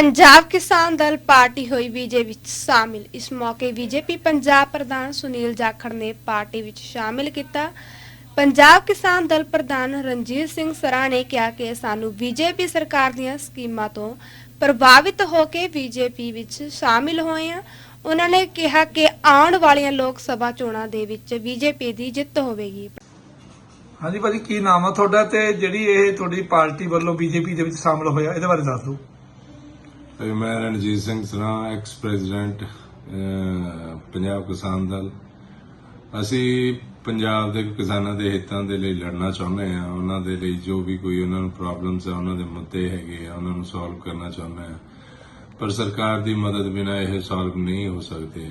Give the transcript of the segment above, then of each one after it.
Punjab Kisan Dal party ਹੋਈ BJP ਵਿੱਚ ਸ਼ਾਮਿਲ। ਇਸ ਮੌਕੇ ਬੀਜੇਪੀ ਪੰਜਾਬ ਪ੍ਰਧਾਨ ਸੁਨੀਲ ਜਾਖੜ ਨੇ ਪਾਰਟੀ ਵਿੱਚ ਸ਼ਾਮਿਲ ਕੀਤਾ। ਪੰਜਾਬ ਕਿਸਾਨ ਦਲ ਪ੍ਰਧਾਨ ਰਣਜੀਤ ਸਿੰਘ ਸਰਾ ਨੇ ਕਿਹਾ ਕਿ ਸਾਨੂੰ ਬੀਜੇਪੀ ਸਰਕਾਰ ਦੀਆਂ ਸਕੀਮਾਂ ਤੋਂ ਪ੍ਰਭਾਵਿਤ ਹੋ ਕੇ ਬੀਜੇਪੀ ਵਿੱਚ ਸ਼ਾਮਿਲ ਹੋਏ ਆ ਉਹਨਾਂ ਨੇ ਕਿਹਾ ਕਿ ਆਉਣ ਵਾਲੀਆਂ ਲੋਕ ਸਭਾ ਚੋਣਾਂ ਦੇ ਵਿੱਚ ਬੀਜੇਪੀ ਦੀ ਜਿੱਤ ਹੋਵੇਗੀ। ਹਾਂਜੀ ਭਾਜੀ, ਕੀ ਨਾਮ ਆ ਤੁਹਾਡਾ ਤੇ ਜਿਹੜੀ ਇਹ ਤੁਹਾਡੀ ਪਾਰਟੀ ਵੱਲੋਂ ਬੀਜੇਪੀ ਦੇ ਵਿੱਚ ਸ਼ਾਮਲ ਹੋਇਆ, ਇਹਦੇ ਬਾਰੇ ਦੱਸ ਦਿਓ। ਤੇ ਮੈਂ ਰਣਜੀਤ ਸਿੰਘ ਸਰਾ ਐਕਸ ਪ੍ਰੈਜ਼ੀਡੈਂਟ ਪੰਜਾਬ ਕਿਸਾਨ ਦਲ। ਅਸੀਂ ਪੰਜਾਬ ਦੇ ਕਿਸਾਨਾਂ ਦੇ ਹਿੱਤਾਂ ਦੇ ਲਈ ਲੜਨਾ ਚਾਹੁੰਦੇ ਆ ਉਹਨਾਂ ਦੇ ਲਈ ਜੋ ਵੀ ਕੋਈ ਉਹਨਾਂ ਨੂੰ ਪ੍ਰੋਬਲਮਸ ਆ, ਉਹਨਾਂ ਦੇ ਮੁੱਦੇ ਹੈਗੇ ਆ, ਉਹਨਾਂ ਨੂੰ ਸੋਲਵ ਕਰਨਾ ਚਾਹੁੰਦੇ ਆ ਪਰ ਸਰਕਾਰ ਦੀ ਮਦਦ ਬਿਨਾ ਇਹ ਸੋਲਵ ਨਹੀਂ ਹੋ ਸਕਦੇ।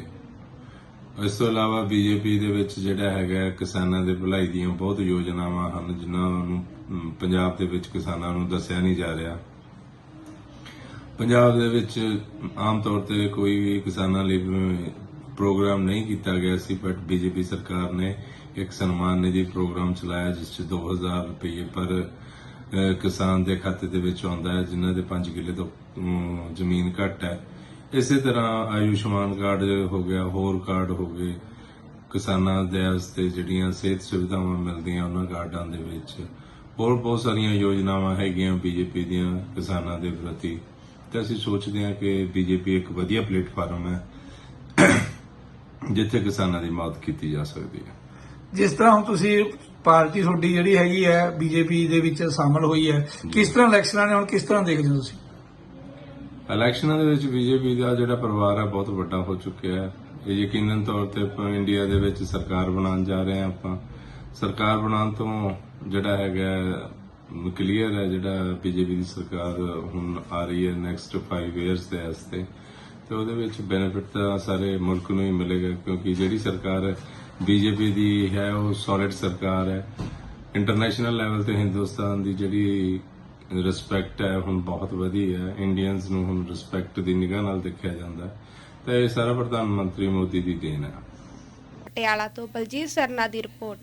ਇਸ ਤੋਂ ਇਲਾਵਾ ਬੀਜੇਪੀ ਦੇ ਵਿੱਚ ਜਿਹੜਾ ਹੈਗਾ ਕਿਸਾਨਾਂ ਦੇ ਭਲਾਈ ਦੀਆਂ ਬਹੁਤ ਯੋਜਨਾਵਾਂ ਹਨ, ਜਿਨ੍ਹਾਂ ਨੂੰ ਪੰਜਾਬ ਦੇ ਵਿੱਚ ਕਿਸਾਨਾਂ ਨੂੰ ਦੱਸਿਆ ਨਹੀਂ ਜਾ ਰਿਹਾ। ਪੰਜਾਬ ਦੇ ਵਿੱਚ ਆਮ ਤੌਰ ਤੇ ਕੋਈ ਵੀ ਕਿਸਾਨਾਂ ਲਈ ਪ੍ਰੋਗਰਾਮ ਨਹੀਂ ਕੀਤਾ ਗਿਆ ਸੀ ਬਟ ਬੀਜੇਪੀ ਸਰਕਾਰ ਨੇ ਇੱਕ ਸਨਮਾਨ ਨਿਧੀ ਪ੍ਰੋਗਰਾਮ ਚਲਾਇਆ ਜਿਸ 'ਚ 2000 ਰੁਪਏ ਪਰ ਕਿਸਾਨ ਦੇ ਖਾਤੇ ਦੇ ਵਿੱਚ ਆਉਂਦਾ ਹੈ, ਜਿਨ੍ਹਾਂ ਦੇ 5 ਕਿੱਲੇ ਤੋਂ ਜ਼ਮੀਨ ਘੱਟ ਹੈ। ਇਸੇ ਤਰ੍ਹਾਂ ਆਯੁਸ਼ਮਾਨ ਕਾਰਡ ਹੋ ਗਿਆ, ਹੋਰ ਕਾਰਡ ਹੋ ਗਏ। ਕਿਸਾਨਾਂ ਦੇ ਵਾਸਤੇ ਜਿਹੜੀਆਂ ਸਿਹਤ ਸੁਵਿਧਾਵਾਂ ਮਿਲਦੀਆਂ ਉਹਨਾਂ ਕਾਰਡਾਂ ਦੇ ਵਿੱਚ, ਹੋਰ ਬਹੁਤ ਸਾਰੀਆਂ ਯੋਜਨਾਵਾਂ ਹੈਗੀਆਂ ਬੀਜੇਪੀ ਦੀਆਂ ਕਿਸਾਨਾਂ ਦੇ ਪ੍ਰਤੀ। ਤੇ ਅਸੀਂ ਸੋਚਦੇ ਹਾਂ ਕਿ ਬੀਜੇਪੀ ਇੱਕ ਵਧੀਆ ਪਲੇਟਫਾਰਮ ਹੈ ਜਿੱਥੇ ਕਿਸਾਨਾਂ ਦੀ ਮਦਦ ਕੀਤੀ ਜਾ ਸਕਦੀ ਹੈ। ਜਿਸ ਤਰ੍ਹਾਂ ਹੁਣ ਤੁਸੀਂ ਪਾਰਟੀ ਤੁਹਾਡੀ ਜਿਹੜੀ ਹੈਗੀ ਹੈ ਬੀਜੇਪੀ ਦੇ ਵਿੱਚ ਸ਼ਾਮਲ ਹੋਈ ਹੈ ਕਿਸ ਤਰ੍ਹਾਂ ਇਲੈਕਸ਼ਨਾਂ ਨੇ ਹੁਣ ਕਿਸ ਤਰ੍ਹਾਂ ਦੇਖਦੇ ਹੋ ਤੁਸੀਂ? ਇਲੈਕਸ਼ਨਾਂ ਦੇ ਵਿੱਚ ਬੀਜੇਪੀ ਦਾ ਜਿਹੜਾ ਪਰਿਵਾਰ ਹੈ ਬਹੁਤ ਵੱਡਾ ਹੋ ਚੁੱਕਿਆ ਹੈ। ਇਹ ਯਕੀਨਨ ਤੌਰ ਤੇ ਆਪਾਂ ਇੰਡੀਆ ਦੇ ਵਿੱਚ ਸਰਕਾਰ ਬਣਾਉਣ ਜਾ ਰਹੇ ਹਾਂ ਆਪਾਂ। ਸਰਕਾਰ ਬਣਾਉਣ ਤੋਂ ਜਿਹੜਾ ਹੈਗਾ ਕਲੀਅਰ ਹੈ ਜਿਹੜਾ ਬੀਜੇਪੀ ਦੀ ਸਰਕਾਰ ਹੁਣ ਆ ਰਹੀ ਹੈ ਨੈਕਸਟ 5 ਇਅਰਸ ਦੇ ਵਾਸਤੇ। ਤੇ ਉਹਦੇ ਵਿੱਚ ਬੈਨੀਫਿਟ ਤਾਂ ਸਾਰੇ ਮੁਲਕ ਨੂੰ ਹੀ ਮਿਲੇਗਾ, ਕਿਉਂਕਿ ਜਿਹੜੀ ਸਰਕਾਰ ਬੀਜੇਪੀ ਦੀ ਹੈ, ਉਹ ਸੋਲਿਡ ਸਰਕਾਰ ਹੈ। ਇੰਟਰਨੈਸ਼ਨਲ ਲੈਵਲ ਤੇ ਹਿੰਦੁਸਤਾਨ ਦੀ ਜਿਹੜੀ ਰਿਸਪੈਕਟ ਹੈ, ਹੁਣ ਬਹੁਤ ਵਧੀ ਹੈ। ਇੰਡੀਅਨਸ ਨੂੰ ਹੁਣ ਰਿਸਪੈਕਟ ਦੀ ਨਿਗਾਹ ਨਾਲ ਦੇਖਿਆ ਜਾਂਦਾ ਤਾਂ ਇਹ ਸਾਰਾ ਪ੍ਰਧਾਨ ਮੰਤਰੀ ਮੋਦੀ ਦੀ ਦੇਣ ਹੈ। ਪਟਿਆਲਾ ਤੋਂ ਬਲਜੀਤ ਸਰਨਾ ਦੀ ਰਿਪੋਰਟ।